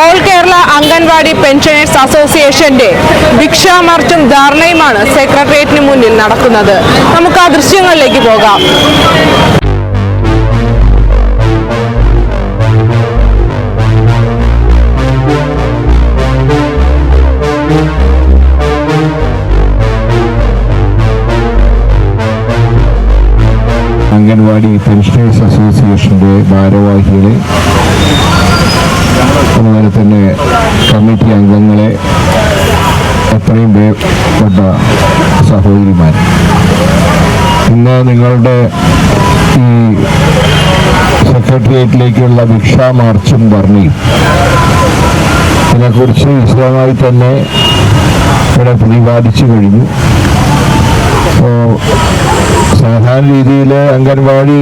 All Kerala anganwadi pensioners അസോസിയേഷന്റെ ഭിക്ഷാമാർച്ചും ധാരണയുമാണ് സെക്രട്ടേറിയറ്റിന് മുന്നിൽ നടക്കുന്നത്. നമുക്ക് ആ ദൃശ്യങ്ങളിലേക്ക് പോകാം. അംഗൻവാടി പെൻഷനേഴ്സ് അസോസിയേഷന്റെ ഭാരവാഹികളെ അതുപോലെ തന്നെ കമ്മിറ്റി അംഗങ്ങളെ എത്രയും വേപ്പെട്ട സഹോദരിമാർ ഇന്ന് നിങ്ങളുടെ ഈ സെക്രട്ടേറിയറ്റിലേക്കുള്ള ഭിക്ഷാ മാർച്ചും ഇതിനെക്കുറിച്ച് വിശദമായി തന്നെ ഇവിടെ പ്രതിപാദിച്ചു കഴിഞ്ഞു. അപ്പോൾ സാധാരണ രീതിയിൽ അംഗൻവാടി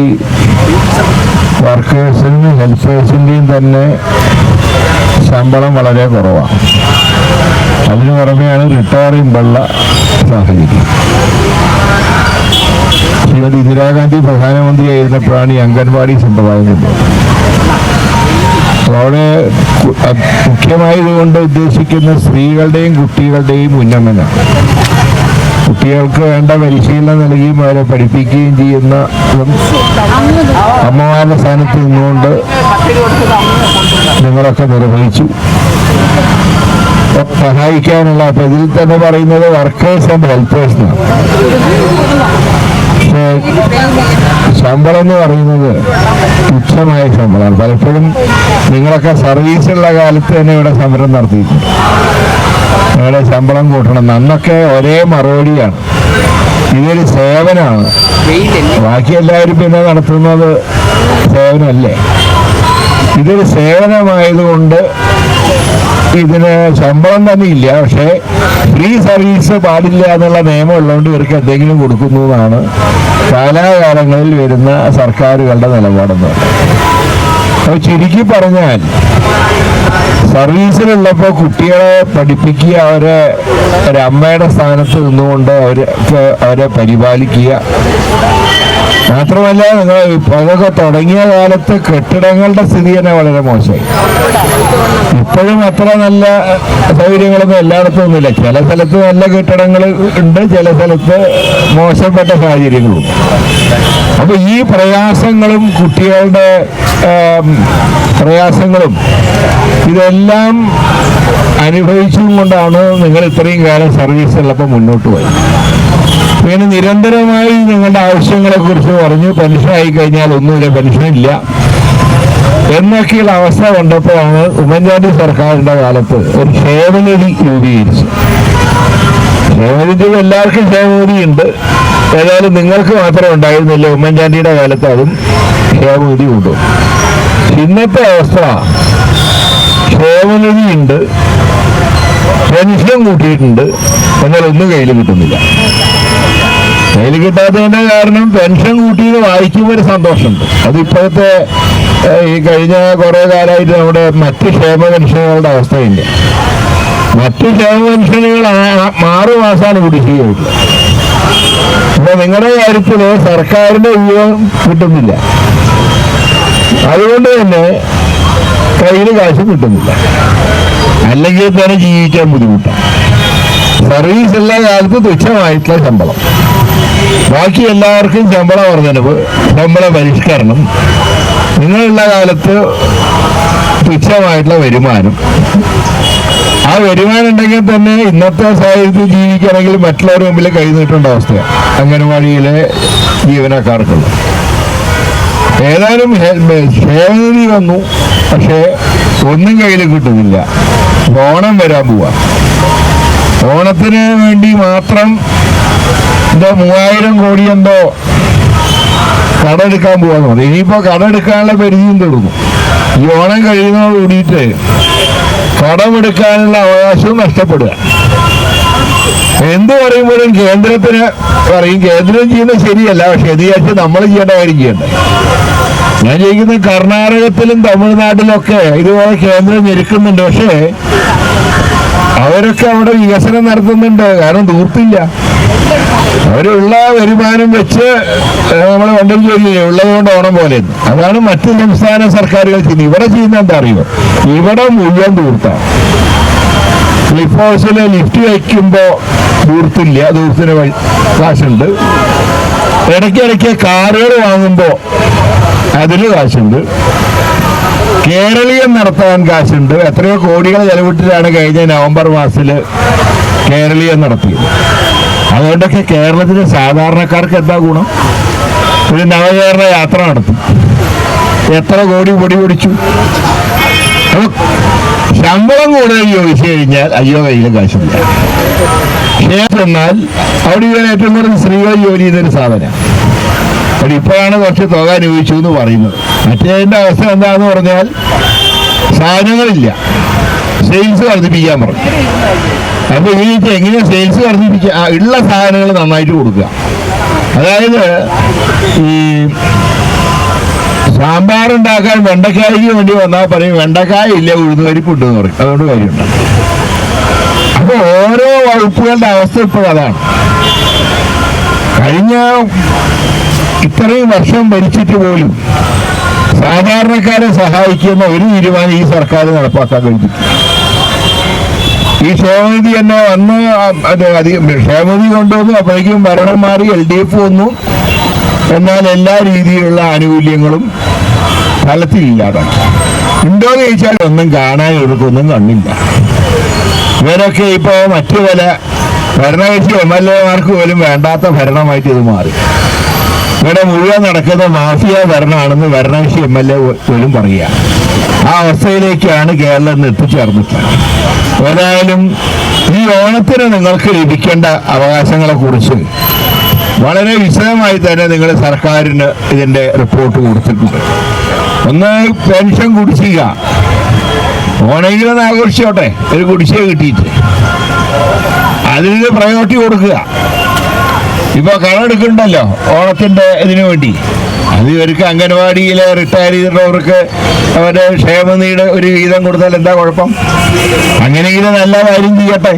വർക്കേഴ്സിനും ഹെൽപ്പേഴ്സിന്റെയും തന്നെ ശമ്പളം വളരെ കുറവാണ് അതിനു പുറമെയാണ് റിട്ടയർ ചെയ്യുമ്പോഴുള്ള സാഹചര്യം. ശ്രീമതി ഇന്ദിരാഗാന്ധി പ്രധാനമന്ത്രിയായിരുന്നപ്പോഴാണ് ഈ അംഗൻവാടി സമ്പ്രദായം അവിടെ മുഖ്യമായതുകൊണ്ട് ഉദ്ദേശിക്കുന്ന സ്ത്രീകളുടെയും കുട്ടികളുടെയും ഉന്നമനം. കുട്ടികൾക്ക് വേണ്ട പരിശീലനം നൽകുകയും അവരെ പഠിപ്പിക്കുകയും ചെയ്യുന്ന അമ്മമാരുടെ സ്ഥാനത്ത് നിന്നുകൊണ്ട് നിങ്ങളൊക്കെ നിർവഹിച്ചു. സഹായിക്കാനുള്ള അപ്പൊ ഇതിൽ തന്നെ പറയുന്നത് വർക്കേഴ്സ് ആൻഡ് ഹെൽപ്പേഴ്സ് പക്ഷേ ശമ്പളം എന്ന് പറയുന്നത് തുച്ഛമായ ശമ്പളമാണ്. പലപ്പോഴും നിങ്ങളൊക്കെ സർവീസുള്ള കാലത്ത് തന്നെ ഇവിടെ സമരം നടത്തിയിട്ടുണ്ട്. നിങ്ങളുടെ ശമ്പളം കൂട്ടണം. അന്നൊക്കെ ഒരേ മറുപടിയാണ്. ഇതൊരു സേവനമാണ്. ബാക്കി എല്ലാവരും പിന്നെ നടത്തുന്നത് സേവനമല്ലേ? ഇതൊരു സേവനമായതുകൊണ്ട് ഇതിന് ശമ്പളം തന്നെ ഇല്ല. പക്ഷേ ഫ്രീ സർവീസ് പാടില്ല എന്നുള്ള നിയമം ഉള്ളതുകൊണ്ട് ഇവർക്ക് എന്തെങ്കിലും കൊടുക്കുന്നു എന്നാണ് കാലാകാലങ്ങളിൽ വരുന്ന സർക്കാരുകളുടെ നിലപാടെന്ന് അപ്പോൾ ചുരുക്കി പറഞ്ഞാൽ സർവീസിലുള്ളപ്പോൾ കുട്ടികളെ പഠിപ്പിക്കുക അവരെ ഒരമ്മയുടെ സ്ഥാനത്ത് നിന്നുകൊണ്ട് അവരെ അവരെ പരിപാലിക്കുക. മാത്രമല്ല അതൊക്കെ തുടങ്ങിയ കാലത്ത് കെട്ടിടങ്ങളുടെ സ്ഥിതി തന്നെ വളരെ മോശമായി. ഇപ്പോഴും അത്ര നല്ല സൗകര്യങ്ങളൊന്നും എല്ലായിടത്തും ഒന്നുമില്ല. ചില സ്ഥലത്ത് നല്ല കെട്ടിടങ്ങൾ ഉണ്ട് ചില സ്ഥലത്ത് മോശപ്പെട്ട സാഹചര്യങ്ങളും അപ്പൊ ഈ പ്രയാസങ്ങളും കുട്ടികളുടെ പ്രയാസങ്ങളും ഇതെല്ലാം അനുഭവിച്ചും കൊണ്ടാണ് നിങ്ങൾ ഇത്രയും കാലം സർവീസ് ഉള്ളപ്പോൾ മുന്നോട്ട് പോയത്. പിന്നെ നിരന്തരമായി നിങ്ങളുടെ ആവശ്യങ്ങളെ കുറിച്ച് പറഞ്ഞു പെൻഷൻ ആയി കഴിഞ്ഞാൽ ഒന്നുമില്ല പെൻഷൻ ഇല്ല എന്നൊക്കെയുള്ള അവസ്ഥ കണ്ടപ്പോഴാണ് ഉമ്മൻചാണ്ടി സർക്കാരിന്റെ കാലത്ത് ഒരു ക്ഷേമനിധി രൂപീകരിച്ചു ക്ഷേമനിധി എല്ലാവർക്കും ക്ഷേമനിധി ഉണ്ട് ഏതായാലും നിങ്ങൾക്ക് മാത്രം ഉണ്ടായിരുന്നില്ല ഉമ്മൻചാണ്ടിയുടെ കാലത്ത് അതും ക്ഷേമനിധി ഉണ്ട് ഇന്നത്തെ അവസ്ഥ ക്ഷേമനിധി ഉണ്ട് പെൻഷൻ കൂട്ടിയിട്ടുണ്ട് എന്നാൽ ഒന്നും കയ്യിൽ കിട്ടുന്നില്ല. കയ്യിൽ കിട്ടാത്തതിന്റെ കാരണം പെൻഷൻ കൂട്ടിയത് വായിക്കുമ്പോൾ ഒരു സന്തോഷമുണ്ട്. അത് ഇപ്പോഴത്തെ ഈ കഴിഞ്ഞ കുറേ കാലമായിട്ട് നമ്മുടെ മറ്റ് ക്ഷേമ പെൻഷനുകളുടെ അവസ്ഥയില്ല മറ്റ് ക്ഷേമ പെൻഷനുകൾ ആറു മാസമാണ് കുടിശ്ശികയുള്ളത്. അപ്പൊ നിങ്ങളുടെ കാര്യത്തിൽ സർക്കാരിന്റെ ഉപയോഗം കിട്ടുന്നില്ല. അതുകൊണ്ട് തന്നെ കയ്യിൽ കാശ് കിട്ടുന്നില്ല. അല്ലെങ്കിൽ തന്നെ ജീവിക്കാൻ ബുദ്ധിമുട്ടാണ്. സർവീസ് എല്ലാ കാലത്ത് തുച്ഛമായിട്ടുള്ള ശമ്പളം. ബാക്കി എല്ലാവർക്കും ശമ്പള വർധനവ് ശമ്പള പരിഷ്കരണം. നിങ്ങളുള്ള കാലത്ത് തുച്ഛമായിട്ടുള്ള വരുമാനം. ആ വരുമാനം ഉണ്ടെങ്കിൽ തന്നെ ഇന്നത്തെ സാഹചര്യത്തിൽ ജീവിക്കണമെങ്കിൽ മറ്റുള്ളവരുടെ മുമ്പിൽ കൈ അവസ്ഥ അവസ്ഥയാണ് അംഗനവാടിയിലെ ജീവനക്കാർക്കുള്ള. ഏതായാലും സേവനനിധി വന്നു. പക്ഷേ ഒന്നും കയ്യിൽ കിട്ടുന്നില്ല. ഓണം വരാൻ പോവാ. ഓണത്തിന് വേണ്ടി മാത്രം എന്തോ മൂവായിരം കോടി എന്തോ കടമെടുക്കാൻ പോവാന്ന് പറഞ്ഞു ഇനിയിപ്പോ കടമെടുക്കാനുള്ള പരിധിയും തുടങ്ങും ഈ ഓണം കഴിയുന്നതോട് കൂടിയിട്ട് കടമെടുക്കാനുള്ള അവകാശവും നഷ്ടപ്പെടുക. എന്ത് പറയുമ്പോഴും കേന്ദ്രത്തിന് പറയും കേന്ദ്രം ചെയ്യുന്നത് ശരിയല്ല പക്ഷെ ഇത് നമ്മൾ ചെയ്യേണ്ട കാര്യം ചെയ്യണ്ടേ ഞാൻ ചോദിക്കുന്നത് കർണാടകത്തിലും തമിഴ്നാട്ടിലും ഒക്കെ ഇതുപോലെ കേന്ദ്രം ഞെരുക്കുന്നുണ്ട് പക്ഷേ അവരൊക്കെ അവിടെ വികസനം നടത്തുന്നുണ്ട്. കാരണം ദൂർത്തില്ല അവരുള്ള വരുമാനം വെച്ച് നമ്മളെ വണ്ടൽ ജോലി ഉള്ളതുകൊണ്ട് ഓണം പോലെ. അതാണ് മറ്റു സംസ്ഥാന സർക്കാരുകൾ ചെയ്യുന്നത്. ഇവിടെ ചെയ്യുന്ന എന്താ അറിയോ ഇവിടെ മുഴുവൻ ദൂർത്താണ് ക്ലിഫ് ഹൗസിൽ ലിഫ്റ്റ് വയ്ക്കുമ്പോൾ ദൂർത്തില്ല ദൂരത്തിന് കാശുണ്ട്. ഇടയ്ക്കിടയ്ക്ക് കാറുകൾ വാങ്ങുമ്പോൾ അതിന് കാശുണ്ട്. കേരളീയം നടത്താൻ കാശുണ്ട്. എത്രയോ കോടികൾ ചെലവിട്ടിട്ടാണ് കഴിഞ്ഞ നവംബർ മാസത്തിൽ കേരളീയം നടത്തിയത്. അതുകൊണ്ടൊക്കെ കേരളത്തിലെ സാധാരണക്കാർക്ക് എന്താ ഗുണം? ഒരു നവകേരള യാത്ര നടത്തി. എത്ര കോടി പൊടി പൊടിച്ചു? ശമ്പളം കൂടുതൽ ചോദിച്ചു കഴിഞ്ഞാൽ അയ്യോ കയ്യിൽ കാശില്ല ക്ഷേത്രം എന്നാൽ അവിടെ ഏറ്റവും കൂടുതൽ സ്ത്രീകൾ ജോലി ചെയ്തൊരു സാധനം അവിടെ ഇപ്പോഴാണ് കുറച്ച് തുക അനുഭവിച്ചു എന്ന് പറയുന്നത്. മറ്റേതിന്റെ അവസ്ഥ എന്താണെന്ന് പറഞ്ഞാൽ സാധനങ്ങളില്ല. സെയിൽസ് വർദ്ധിപ്പിക്കാൻ പറഞ്ഞു. അപ്പോൾ ഈ എങ്ങനെ സെയിൽസ് വർദ്ധിപ്പിക്കുക ഉള്ള സാധനങ്ങൾ നന്നായിട്ട് കൊടുക്കുക. അതായത് ഈ സാമ്പാർ ഉണ്ടാക്കാൻ വെണ്ടക്കായ്ക്ക് വേണ്ടി വന്നാൽ പറയും വെണ്ടക്കായ ഇല്ല ഉഴുന്നുകരിപ്പുണ്ട് എന്ന് പറയും. അതുകൊണ്ട് കാര്യമുണ്ട് അപ്പോൾ ഓരോ വകുപ്പുകളുടെ അവസ്ഥ ഇപ്പോഴതാണ് കഴിഞ്ഞ ഇത്രയും വർഷം ഭരിച്ചിട്ട് പോലും സാധാരണക്കാരെ സഹായിക്കുന്ന ഒരു തീരുമാനം ഈ സർക്കാർ നടപ്പാക്കാൻ കഴിഞ്ഞു ഈ ക്ഷേമനിധി തന്നെ വന്ന് ക്ഷേമനിധി കൊണ്ടുവന്നു അപ്പോഴേക്കും ഭരണം മാറി എൽ ഡി എഫ് വന്നു. എന്നാൽ എല്ലാ രീതിയിലുള്ള ആനുകൂല്യങ്ങളും ഫലത്തിലില്ലാതാണ് ഉണ്ടോ എന്ന് ചോദിച്ചാൽ ഒന്നും കാണാൻ ഇവർക്കൊന്നും കണ്ണില്ല. ഇവരൊക്കെ ഇപ്പോൾ മറ്റു പല ഭരണകക്ഷി എം എൽ എമാർക്ക് പോലും വേണ്ടാത്ത ഭരണമായിട്ട് ഇത് മാറി. ഇവിടെ മുഴുവൻ നടക്കുന്ന മാഫിയ ഭരണമാണെന്ന് ഭരണകക്ഷി എം എൽ എ പോലും പറയുക. ആ അവസ്ഥയിലേക്കാണ് കേരളം ഇന്ന് എത്തിച്ചേർന്നിട്ടുള്ളത്. ഏതായാലും ഈ ഓണത്തിന് നിങ്ങൾക്ക് ലഭിക്കേണ്ട അവകാശങ്ങളെ കുറിച്ച് വളരെ വിശദമായി തന്നെ നിങ്ങൾ സർക്കാരിന് ഇതിന്റെ റിപ്പോർട്ട് കൊടുത്തിട്ടുണ്ട്. ഒന്ന് പെൻഷൻ കുടിശ്ശിക. ഓണെങ്കിലും ആഘോഷിച്ചോട്ടെ. ഒരു കുടിശ്ശിക കിട്ടിയിട്ട്. അതിന് പ്രയോറിറ്റി കൊടുക്കുക. ഇപ്പൊ കടമെടുക്കണ്ടല്ലോ ഓണത്തിന്റെ ഇതിനു വേണ്ടി. അത് ഇവർക്ക് അംഗൻവാടിയിലെ റിട്ടയർ ചെയ്തിട്ടുള്ളവർക്ക് അവരുടെ ക്ഷേമനിധിയുടെ ഒരു വീതം കൊടുത്താൽ എന്താ കുഴപ്പം? അങ്ങനെയെങ്കിലും നല്ല കാര്യം ചെയ്യട്ടെ.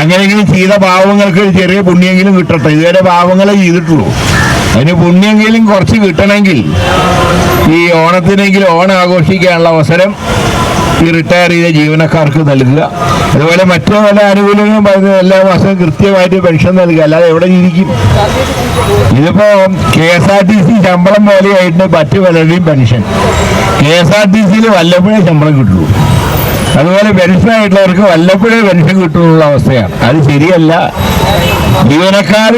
അങ്ങനെയെങ്കിലും ചെയ്ത പാവങ്ങൾക്ക് ചെറിയ പുണ്യെങ്കിലും കിട്ടട്ടെ. ഇതുവരെ പാവങ്ങളെ ചെയ്തിട്ടുള്ളൂ. അതിന് പുണ്യെങ്കിലും കുറച്ച് കിട്ടണമെങ്കിൽ ഈ ഓണത്തിനെങ്കിലും ഓണം ആഘോഷിക്കാനുള്ള അവസരം ഈ റിട്ടയർ ചെയ്ത ജീവനക്കാർക്ക് നൽകുക. അതുപോലെ മറ്റു പല ആനുകൂല്യങ്ങളും എല്ലാ മാസവും കൃത്യമായിട്ട് പെൻഷൻ നൽകുക. അല്ലാതെ എവിടെ ജീവിക്കും? ഇതിപ്പോ K S R T C ശമ്പളം പോലെയായിട്ട് മറ്റു പലരുടെയും pension. K S R T സിയിൽ വല്ലപ്പോഴേ ശമ്പളം കിട്ടുള്ളൂ. അതുപോലെ പെൻഷനായിട്ടുള്ളവർക്ക് വല്ലപ്പോഴേ പെൻഷൻ കിട്ടുന്നുള്ള അവസ്ഥയാണ്. അത് ശരിയല്ല. ജീവനക്കാർ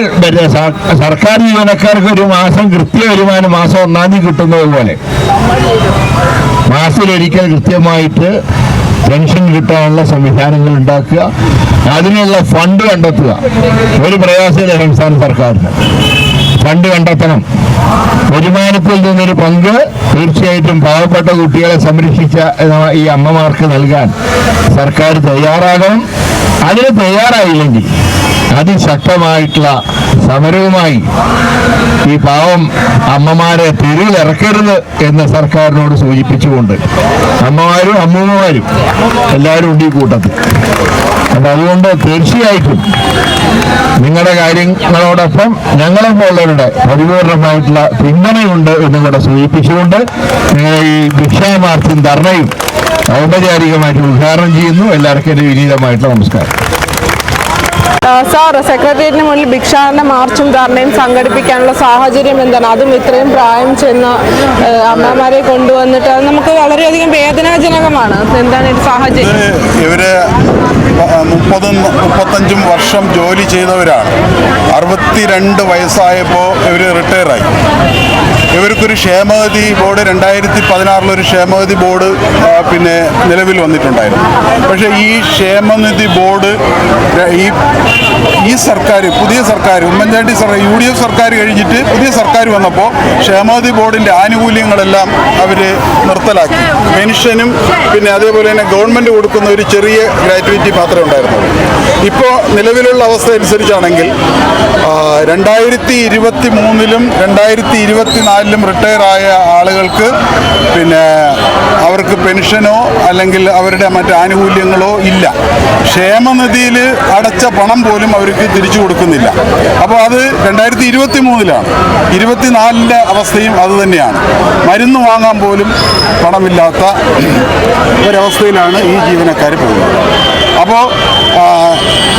സർക്കാർ ജീവനക്കാർക്ക് ഒരു മാസം കൃത്യ വരുമാനം മാസം ഒന്നാം തീയതി കിട്ടുന്നത് പോലെ. മാസത്തിലൊരിക്കൽ കൃത്യമായിട്ട് പെൻഷൻ കിട്ടാനുള്ള സംവിധാനങ്ങൾ ഉണ്ടാക്കുക. അതിനുള്ള ഫണ്ട് കണ്ടെത്തുക. ഒരു പ്രയാസമില്ല സംസ്ഥാന സർക്കാരിന്. ഫണ്ട് കണ്ടെത്തണം. വരുമാനത്തിൽ നിന്നൊരു പങ്ക് തീർച്ചയായിട്ടും പാവപ്പെട്ട കുട്ടികളെ സംരക്ഷിച്ച ഈ അമ്മമാർക്ക് നൽകാൻ സർക്കാർ തയ്യാറാകണം. അതിന് തയ്യാറായില്ലെങ്കിൽ അതിശക്തമായിട്ടുള്ള സമരവുമായി ഈ പാവം അമ്മമാരെ തെരുവിലിറക്കരുത് എന്ന് സർക്കാരിനോട് സൂചിപ്പിച്ചുകൊണ്ട് അമ്മമാരും അമ്മൂമ്മമാരും എല്ലാവരും ഉണ്ട് ഈ കൂട്ടത്തിൽ. അപ്പം അതുകൊണ്ട് തീർച്ചയായിട്ടും നിങ്ങളുടെ കാര്യങ്ങളോടൊപ്പം ഞങ്ങളെ പോലുള്ളവരുടെ പരിപൂർണമായിട്ടുള്ള പിന്തുണയുണ്ട് എന്നും സൂചിപ്പിച്ചുകൊണ്ട് നിങ്ങൾ ഈ ഭിക്ഷാമാർച്ചും ധർണയും ഔപചാരികമായിട്ട് ഉദ്ഘാടനം ചെയ്യുന്നു. എല്ലാവർക്കും എന്റെ വിനീതമായിട്ടുള്ള നമസ്കാരം. സാർ സെക്രട്ടേറിയറ്റിന് മുന്നിൽ ഭിക്ഷാടന മാർച്ചും ധർണയും സംഘടിപ്പിക്കാനുള്ള സാഹചര്യം എന്താണ്? അതും ഇത്രയും പ്രായം ചെന്ന അമ്മമാരെ കൊണ്ടുവന്നിട്ട് അത് നമുക്ക് വളരെയധികം വേദനാജനകമാണ്. എന്താണ് ഈ സാഹചര്യം? ഇവർ മുപ്പതും മുപ്പത്തഞ്ചും വർഷം ജോലി ചെയ്തവരാണ്. അറുപത്തിരണ്ട് വയസ്സായപ്പോൾ ഇവർ റിട്ടയറായി ഇവർക്കൊരു ക്ഷേമനിധി ബോർഡ് രണ്ടായിരത്തി പതിനാറിലൊരു ക്ഷേമനിധി ബോർഡ് പിന്നെ നിലവിൽ വന്നിട്ടുണ്ടായിരുന്നു. പക്ഷേ ഈ ക്ഷേമനിധി ബോർഡ് ഈ ഈ സർക്കാർ പുതിയ സർക്കാർ ഉമ്മൻചാണ്ടി സർക്കാർ യു ഡി എഫ് സർക്കാർ കഴിഞ്ഞിട്ട് പുതിയ സർക്കാർ വന്നപ്പോൾ ക്ഷേമനിധി ബോർഡിന്റെ ആനുകൂല്യങ്ങളെല്ലാം അവർ നിർത്തലാക്കി. പെൻഷനും പിന്നെ അതേപോലെ തന്നെ ഗവൺമെന്റ് കൊടുക്കുന്ന ഒരു ചെറിയ ഗ്രാറ്റുവിറ്റി മാത്രമേ ഉണ്ടായിരുന്നുള്ളൂ. ഇപ്പോൾ നിലവിലുള്ള അവസ്ഥ അനുസരിച്ചാണെങ്കിൽ രണ്ടായിരത്തി ഇരുപത്തി മൂന്നിലും രണ്ടായിരത്തി ഇരുപത്തി നാലിലും റിട്ടയർ ആയ ആളുകൾക്ക് പിന്നെ അവർക്ക് പെൻഷനോ അല്ലെങ്കിൽ അവരുടെ മറ്റ് ആനുകൂല്യങ്ങളോ ഇല്ല. ക്ഷേമനിധിയിൽ അടച്ച പണം പോലും അവർക്ക് തിരിച്ചു കൊടുക്കുന്നില്ല. അപ്പോൾ അത് രണ്ടായിരത്തി ഇരുപത്തി മൂന്നിലാണ് ഇരുപത്തിനാലിന്റെ അവസ്ഥയും അതുതന്നെയാണ് മരുന്ന് വാങ്ങാൻ പോലും പണമില്ലാത്ത ഒരവസ്ഥയിലാണ് ഈ ജീവനക്കാർ പോകുന്നത്. അപ്പോൾ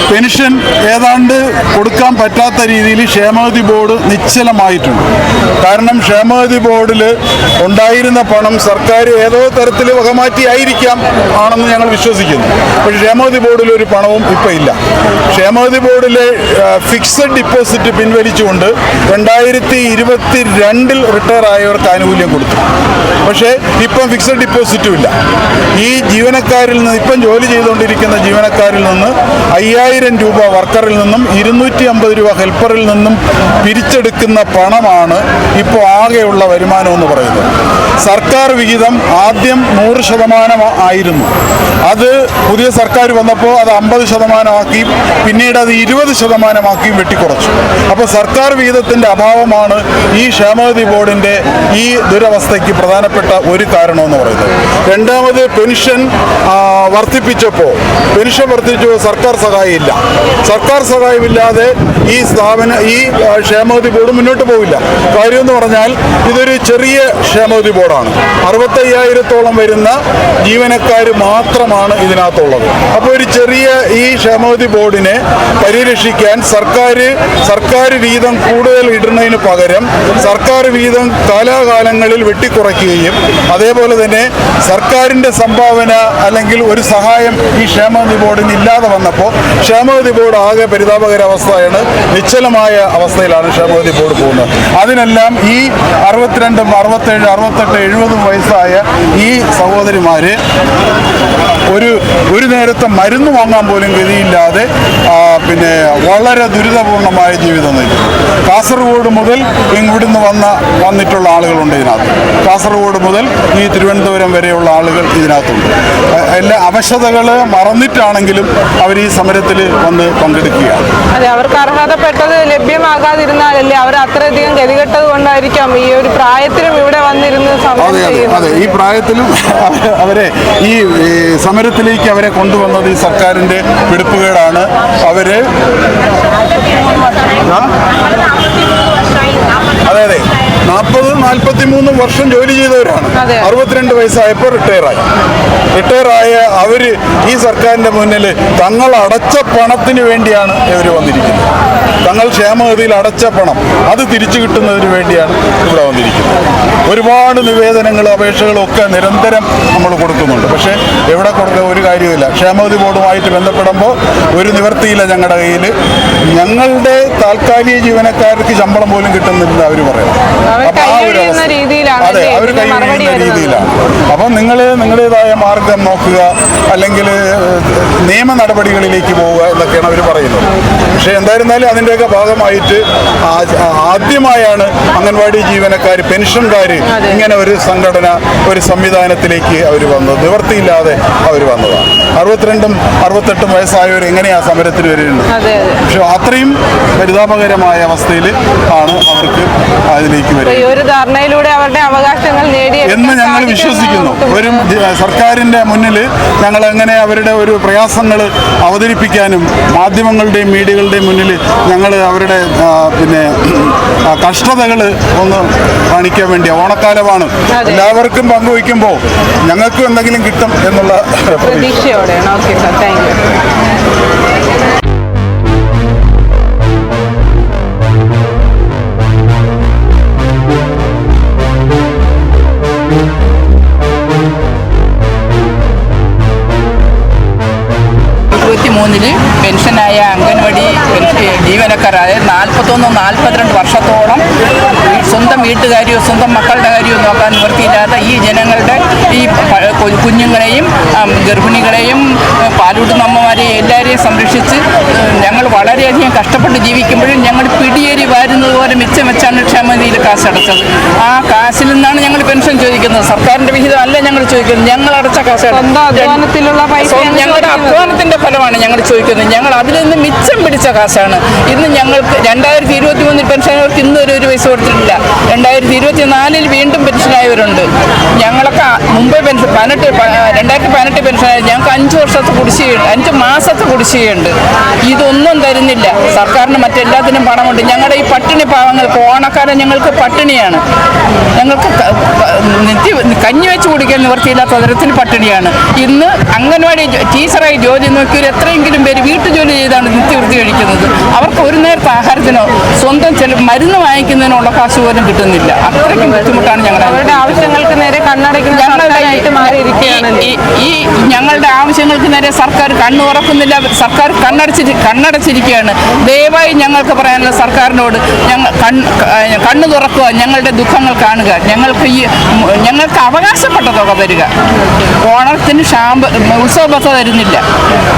പെൻഷൻ ഏതാണ്ട് കൊടുക്കാൻ പറ്റാത്ത രീതിയിൽ ക്ഷേമനിധി ബോർഡ് നിശ്ചലമായിട്ടുണ്ട്. കാരണം ക്ഷേമനിധി ബോർഡിൽ ഉണ്ടായിരുന്ന പണം സർക്കാർ ഏതോ തരത്തിൽ വകമാറ്റി ആയിരിക്കാം ആണെന്ന് ഞങ്ങൾ വിശ്വസിക്കുന്നു. പക്ഷേ ക്ഷേമനിധി ബോർഡിൽ ഒരു പണവും ഇപ്പം ഇല്ല. ക്ഷേമനിധി ബോർഡിലെ ഫിക്സഡ് ഡിപ്പോസിറ്റ് പിൻവലിച്ചുകൊണ്ട് രണ്ടായിരത്തി ഇരുപത്തി രണ്ടിൽ റിട്ടയർ ആയവർക്ക് ആനുകൂല്യം കൊടുത്തു. പക്ഷേ ഇപ്പം ഫിക്സഡ് ഡിപ്പോസിറ്റും ഇല്ല. ഈ ജീവനക്കാരിൽ നിന്ന് ഇപ്പം ജോലി ചെയ്തുകൊണ്ടിരിക്കുന്ന ജീവനക്കാരിൽ നിന്ന് അയ്യായിരം രൂപ വർക്കറിൽ നിന്നും ഇരുന്നൂറ്റി അമ്പത് രൂപ ഹെൽപ്പറിൽ നിന്നും പിരിച്ചെടുക്കുന്ന പണമാണ് ഇപ്പോൾ ആകെയുള്ള വരുമാനം എന്ന് പറയുന്നത്. സർക്കാർ വിഹിതം ആദ്യം നൂറ് ശതമാനം ആയിരുന്നു. അത് പുതിയ സർക്കാർ വന്നപ്പോൾ അത് അമ്പത് ശതമാനമാക്കി പിന്നീട് അത് ഇരുപത് ശതമാനമാക്കി വെട്ടിക്കുറച്ചു. അപ്പോൾ സർക്കാർ വിഹിതത്തിന്റെ അഭാവമാണ് ഈ ക്ഷേമനിധി ബോർഡിന്റെ ഈ ദുരവസ്ഥയ്ക്ക് പ്രധാനപ്പെട്ട ഒരു കാരണമെന്ന് പറയുന്നത്. രണ്ടാമത് പെൻഷൻ വർദ്ധിപ്പിച്ചപ്പോൾ പെൻഷൻ വർദ്ധിച്ചു സർക്കാർ സഹായമില്ല. സർക്കാർ സഹായമില്ലാതെ ഈ സ്ഥാപന ഈ ക്ഷേമവതി ബോർഡ് മുന്നോട്ട് പോവില്ല. കാര്യം എന്ന് പറഞ്ഞാൽ ഇതൊരു ചെറിയ ക്ഷേമനിധി ബോർഡാണ്. അറുപത്തയ്യായിരത്തോളം വരുന്ന ജീവനക്കാർ മാത്രമാണ് ഇതിനകത്തുള്ളത്. അപ്പോൾ ഒരു ചെറിയ ഈ ക്ഷേമനിധി ബോർഡിനെ പരിരക്ഷിക്കാൻ സർക്കാർ സർക്കാർ വീതം കൂടുതൽ ഇടുന്നതിന് പകരം സർക്കാർ വീതം കാലാകാലങ്ങളിൽ വെട്ടിക്കുറയ്ക്കുകയും അതേപോലെ തന്നെ സർക്കാരിന്റെ സംഭാവന അല്ലെങ്കിൽ ഒരു സഹായം ഈ ക്ഷേമനിധി ബോർഡിന് ഇല്ലാതെ വന്നപ്പോൾ ക്ഷേമനിധി ബോർഡ് ആകെ പരിതാപകരാവസ്ഥയാണ്. നിശ്ചലമായ അവസ്ഥയിലാണ് ക്ഷേമനിധി ബോർഡ് പോകുന്നത്. അതിനെല്ലാം ഈ അറുപത്തിരണ്ടും അറുപത്തേഴ് അറുപത്തെട്ട് എഴുപതും വയസ്സായ ഈ സഹോദരിമാർ ഒരു ഒരു നേരത്തെ മരുന്ന് വാങ്ങാൻ പോലും ഗതിയില്ലാതെ പിന്നെ വളരെ ദുരിതപൂർണമായ ജീവിതം നയിക്കും കാസർഗോഡ് മുതൽ ഇവിടുന്ന് വന്ന വന്നിട്ടുള്ള ആളുകളുണ്ട് ഇതിനകത്ത്. കാസർഗോഡ് മുതൽ ഈ തിരുവനന്തപുരം വരെയുള്ള ആളുകൾ ഇതിനകത്തുണ്ട്. എല്ലാ അവശതകൾ മറന്നിട്ടാണെങ്കിലും അവർ ഈ സമരത്തിൽ വന്ന് പങ്കെടുക്കുക അതെ അവർക്ക് അർഹതപ്പെട്ടത് ലഭ്യമാകാതിരുന്നാലല്ലേ അവർ അത്രയധികം ഗതികെട്ടത് കൊണ്ടായിരിക്കാം ഈ ഒരു പ്രായത്തിലും ഇവിടെ വന്നിരുന്ന് സമരം അതെ അതെ ഈ പ്രായത്തിലും അവരെ- ഈ സമരത്തിലേക്ക് അവരെ കൊണ്ടുവന്നത് ഈ സർക്കാരിന്റെ പിടിപ്പുകേടാണ്. അവർ? അതെ അതെ നാൽപ്പത് നാൽപ്പത്തി മൂന്ന് വർഷം ജോലി ചെയ്തവരാണ്. അറുപത്തിരണ്ട് വയസ്സായപ്പോൾ റിട്ടയറായി. റിട്ടയറായ അവർ ഈ സർക്കാരിന്റെ മുന്നിൽ തങ്ങൾ അടച്ച പണത്തിന് വേണ്ടിയാണ് ഇവർ വന്നിരിക്കുന്നത്. തങ്ങൾ ക്ഷേമഗതിയിൽ അടച്ച പണം അത് തിരിച്ചു കിട്ടുന്നതിന് വേണ്ടിയാണ് ഇവിടെ വന്നിരിക്കുന്നത്. ഒരുപാട് നിവേദനങ്ങളും അപേക്ഷകളും ഒക്കെ നിരന്തരം നമ്മൾ കൊടുക്കുന്നുണ്ട്. പക്ഷേ എവിടെ കൊടുക്കുക ഒരു കാര്യമില്ല ക്ഷേമഗതി ബോർഡുമായിട്ട് ബന്ധപ്പെടുമ്പോൾ ഒരു നിവർത്തിയില്ല ഞങ്ങളുടെ കയ്യിൽ ഞങ്ങളുടെ താൽക്കാലിക ജീവനക്കാർക്ക് ശമ്പളം പോലും കിട്ടുന്നില്ല അവർ പറയുന്നത്. അവർ കൈ. രീതിയിലാണ് അവർ മറുപടി രീതിയിലാണ് നിങ്ങൾ നിങ്ങളുടേതായ മാർഗം നോക്കുക അല്ലെങ്കിൽ നിയമ നടപടികളിലേക്ക് പോവുക എന്നൊക്കെയാണ് അവർ പറയുന്നത്. പക്ഷേ എന്തായിരുന്നാലും അതിന്റെയൊക്കെ ഭാഗമായിട്ട് ആദ്യമായാണ് അംഗൻവാടി ജീവനക്കാർ പെൻഷൻകാർ ഇങ്ങനെ ഒരു സംഘടന ഒരു സംവിധാനത്തിലേക്ക് അവർ വന്നത്. നിവർത്തിയില്ലാതെ അവർ വന്നതാണ്. അറുപത്തിരണ്ടും അറുപത്തെട്ടും വയസ്സായവർ എങ്ങനെയാണ് സമരത്തിന് വരുന്നത്? പക്ഷെ അത്രയും പരിതാപകരമായ അവസ്ഥയിൽ ആണ് അവർക്ക് അതിലേക്ക് വരുന്നത്. എന്ന് ഞങ്ങൾ വിശ്വസിക്കുന്നു. ഒരു സർക്കാരിന്റെ മുന്നിൽ ഞങ്ങൾ എങ്ങനെ അവരുടെ ഒരു പ്രയാസങ്ങൾ അവതരിപ്പിക്കാനും മാധ്യമങ്ങളുടെയും മീഡിയകളുടെയും മുന്നിൽ ഞങ്ങൾ അവരുടെ പിന്നെ കഷ്ടതകൾ ഒന്ന് കാണിക്കാൻ വേണ്ടി ഓണക്കാലമാണ്. എല്ലാവർക്കും പങ്കുവയ്ക്കുമ്പോൾ ഞങ്ങൾക്കും എന്തെങ്കിലും കിട്ടും എന്നുള്ള പ്രതീക്ഷ പ്രതീക്ഷയോടെയാണ്. Okay sir. Thank you. മൂന്നിൽ പെൻഷനായ അംഗൻവാടി ജീവനക്കാർ ജീവനക്കാരായ നാൽപ്പത്തൊന്ന് നാൽപ്പത്തിരണ്ട് വർഷത്തോളം സ്വന്തം വീട്ടുകാരിയോ സ്വന്തം മക്കളുടെ കാര്യമോ നോക്കാൻ നിവൃത്തിയില്ലാത്ത ഈ ജനങ്ങളുടെ ഈ കുഞ്ഞുങ്ങളെയും ഗർഭിണികളെയും പാലൂട്ടുന്ന അമ്മമാരെയും എല്ലാവരെയും സംരക്ഷിച്ച് ഞങ്ങൾ വളരെയധികം കഷ്ടപ്പെട്ട് ജീവിക്കുമ്പോഴും ഞങ്ങൾ പിടിയേരി വാരുന്നത് പോലെ മിച്ചം വെച്ചാണ് ക്ഷേമ ക്ഷേമനിധിയിൽ കാശ് അടച്ചത്. ആ കാശിൽ നിന്നാണ് ഞങ്ങൾ പെൻഷൻ ചോദിക്കുന്നത്. സർക്കാരിന്റെ വിഹിതമല്ല ഞങ്ങൾ ചോദിക്കുന്നത്. ഞങ്ങൾ അടച്ച പൈസയാണ് ഞങ്ങളുടെ അധ്വാനത്തിന്റെ ഫലമാണ് ഞങ്ങൾ ചോദിക്കുന്നത്. ഞങ്ങൾ അതിൽ നിന്ന് മിച്ചം പിടിച്ച കാശാണ്. ഇന്ന് ഞങ്ങൾക്ക് രണ്ടായിരത്തി ഇരുപത്തി മൂന്നിൽ പെൻഷനുകൾക്ക് ഇന്ന് ഒരു ഒരു പൈസ കൊടുത്തിട്ടില്ല. രണ്ടായിരത്തി ഇരുപത്തി നാലിൽ വീണ്ടും പെൻഷനായവരുണ്ട്. ഞങ്ങളൊക്കെ മുമ്പ് പെൻഷൻ പതിനെട്ട് രണ്ടായിരത്തി പതിനെട്ട് പെൻഷനായി ഞങ്ങൾക്ക് അഞ്ച് വർഷത്തെ കുടിശ്ശികയുണ്ട് അഞ്ച് മാസത്തെ കുടിശ്ശികയുണ്ട്. ഇതൊന്നും തരുന്നില്ല. സർക്കാരിന് മറ്റെല്ലാത്തിനും പണമുണ്ട്. ഞങ്ങളുടെ ഈ പട്ടിണി പാവങ്ങൾക്ക് ഓണക്കാലം ഞങ്ങൾക്ക് പട്ടിണിയാണ്. ഞങ്ങൾക്ക് നിത്യ കഞ്ഞി വെച്ച് കുടിക്കാൻ നിവൃത്തിയില്ലാത്ത തരത്തിൽ പട്ടിണിയാണ്. ഇന്ന് അംഗൻവാടി ടീച്ചറായി ജോലി നോക്കിയവർ എത്രയെങ്കിലും പേര് വീട്ടുജോലി ചെയ്താണ് നിത്യവൃത്തി കഴിക്കുന്നത് അവർക്ക് ഒരു നേരത്തെ ആഹാരത്തിനോ സ്വന്തം ചില മരുന്ന് വാങ്ങിക്കുന്നതിനുള്ള കാശ് പോലും കിട്ടുന്നില്ല. അത്രയ്ക്കും ബുദ്ധിമുട്ടാണ് ഞങ്ങളുടെ അവരുടെ ആവശ്യങ്ങൾക്ക് നേരെ ഈ- ഞങ്ങളുടെ ആവശ്യങ്ങൾക്ക് നേരെ സർക്കാർ കണ്ണു തുറക്കുന്നില്ല. സർക്കാർ കണ്ണടച്ച് കണ്ണടച്ചിരിക്കുകയാണ്. ദയവായി ഞങ്ങൾക്ക് പറയാനുള്ള സർക്കാരിനോട് ഞങ്ങൾ കണ്ണ് കണ്ണു തുറക്കുക ഞങ്ങളുടെ ദുഃഖങ്ങൾ കാണുക. ഞങ്ങൾക്ക് ഈ ഞങ്ങൾക്ക് അവകാശപ്പെട്ട തുക തരിക. ഓണത്തിന് ഷാമ്പ് ഉത്സവ ബസ് തരുന്നില്ല.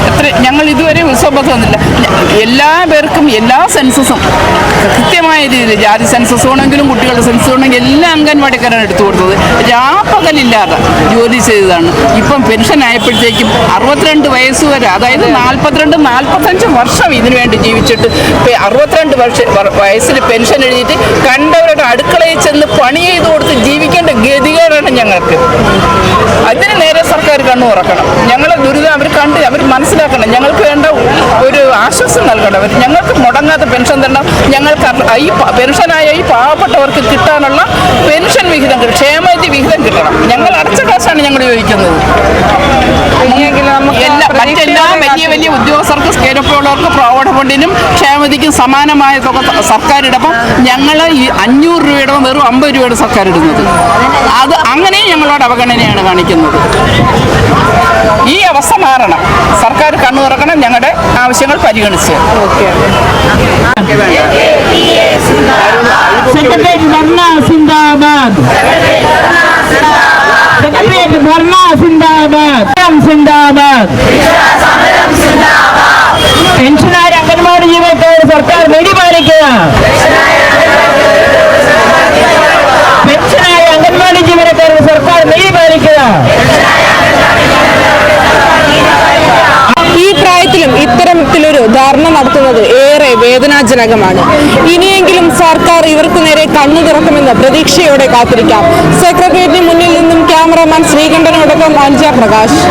എത്ര ഞങ്ങൾ ഇതുവരെ ഉത്സവ ബസ് തന്നില്ല. എല്ലാ പേർക്കും എല്ലാ സെൻസസും കൃത്യമായ രീതിയിൽ ജാതി സെൻസസ് ആണെങ്കിലും കുട്ടികളുടെ സെൻസ് ഉണ്ടെങ്കിൽ എല്ലാ അംഗൻവാടിക്കാരാണ് എടുത്തു കൊടുത്തത്. രാപ്പകലില്ലാതെ ജോലി ചെയ്തതാണ്. ഇപ്പം പെൻഷൻ ആയപ്പോഴത്തേക്കും അറുപത്തിരണ്ട് വയസ്സ് വരെ അതായത് നാൽപ്പത്തിരണ്ട് നാൽപ്പത്തഞ്ച് വർഷം ഇതിനു വേണ്ടി ജീവിച്ചിട്ട് അറുപത്തിരണ്ട് വർഷ വയസ്സിൽ പെൻഷൻ എഴുതിയിട്ട് കണ്ടവരുടെ അടുക്കളയിൽ ചെന്ന് പണി ചെയ്ത് കൊടുത്ത് ജീവിക്കേണ്ട ഗതികേടാണ് ഞങ്ങൾക്ക്. അതിന് നേരെ സർക്കാർ കണ്ണു തുറക്കണം. ഞങ്ങളെ ദുരിതം അവർ കണ്ട് അവർ മനസ്സിലാക്കണം. ഞങ്ങൾക്ക് വേണ്ട ഒരു ആശ്വാസം നൽകണം. അവർ ഞങ്ങൾക്ക് മുടങ്ങാത്ത പെൻഷൻ തരണം. ഞങ്ങൾക്ക് ഈ പെൻഷനായ ഈ പാവപ്പെട്ടവർക്ക് കിട്ടാനുള്ള പെൻഷൻ വിഹിതം ക്ഷേമനിധി വിഹിതം കിട്ടണം. ഞങ്ങൾ അടച്ച കാശാണ് ഞങ്ങൾ ചോദിക്കുന്നത് ഇനിയെങ്കിലും നമുക്ക് എല്ലാ മറ്റെല്ലാ പ്രതീക്ഷയോടെ വലിയ ഉദ്യോഗസ്ഥർക്ക് സ്കേലപ്പുള്ളവർക്ക് പ്രോവിഡന്റ് ഫണ്ടിനും ക്ഷേമനിധിക്കും സമാനമായ തുക സർക്കാർ ഇടപ്പം ഞങ്ങൾ ഈ അഞ്ഞൂറ് രൂപയുടെ വെറും അമ്പത് രൂപയുടെ സർക്കാർ ഇടുന്നത് അത് അങ്ങനെ ഞങ്ങളോട് അവഗണനയാണ് കാണിക്കുന്നത്. ഈ അവസ്ഥ മാറണം. സർക്കാർ കണ്ണു തുറക്കണം ഞങ്ങളുടെ ആവശ്യങ്ങൾ പരിഗണിച്ച്. സിന്ദാബാദ്. സിന്ദാബാദ്. പെൻഷനായ അംഗൻവാടി ജീവനക്കാർ സർക്കാർ നീതി പാലിക്കുക. പെൻഷനായ അംഗൻവാടി ജീവനക്കാർക്ക് സർക്കാർ നീതി പാലിക്കുക. ഈ പ്രായത്തിലും ഇത്തരത്തിലൊരു ധാരണ നടത്തുന്നത് ഏറെ വേദനാജനകമാണ്. ഇനിയെങ്കിലും സർക്കാർ ഇവർക്ക് നേരെ കണ്ണു തുറക്കുമെന്ന് പ്രതീക്ഷയോടെ കാത്തിരിക്കാം. സെക്രട്ടേറിയറ്റിന് മുന്നിൽ നിന്നും ക്യാമറമാൻ ശ്രീകണ്ഠനോടൊപ്പം അഞ്ജ പ്രകാശ്.